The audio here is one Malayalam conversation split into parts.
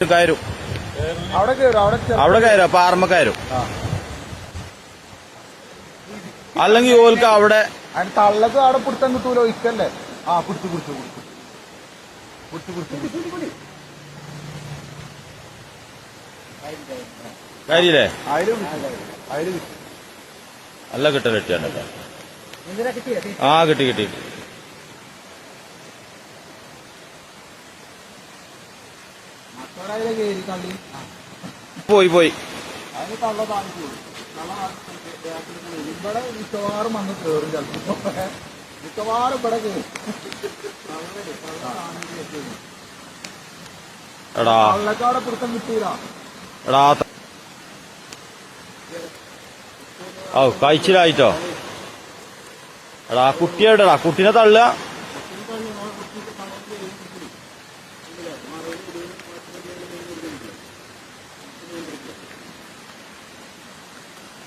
കയറും അവിടെ കയറും അവിടെ ആർമ കയറും. അല്ലെങ്കിൽ ഓൽക്ക് അവിടെ തള്ളക്ക് അവിടെ പിടുത്തം കിട്ടൂലോ ഇക്കല്ലേ ആ പിടിച്ചു പിടിച്ചു പിടിച്ചു പിടിച്ചു പിടിച്ചു കാര്യല്ലേ? അല്ല കിട്ടിയാണ് ആ കിട്ടി കിട്ടി. പോയി പോയി. ഇവിടെ മിക്കവാറും വന്ന് കയറും ചിലപ്പോ. മിക്കവാറും ഇവിടെ കയറും അവിടെ പിടുത്തം ഔ കഴിച്ചിലായിട്ടോ? എടാ കുട്ടിയെവിടെടാ കുട്ടീനെ തള്ളുക.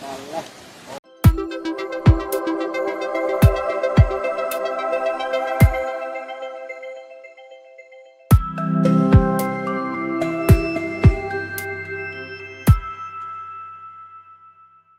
好了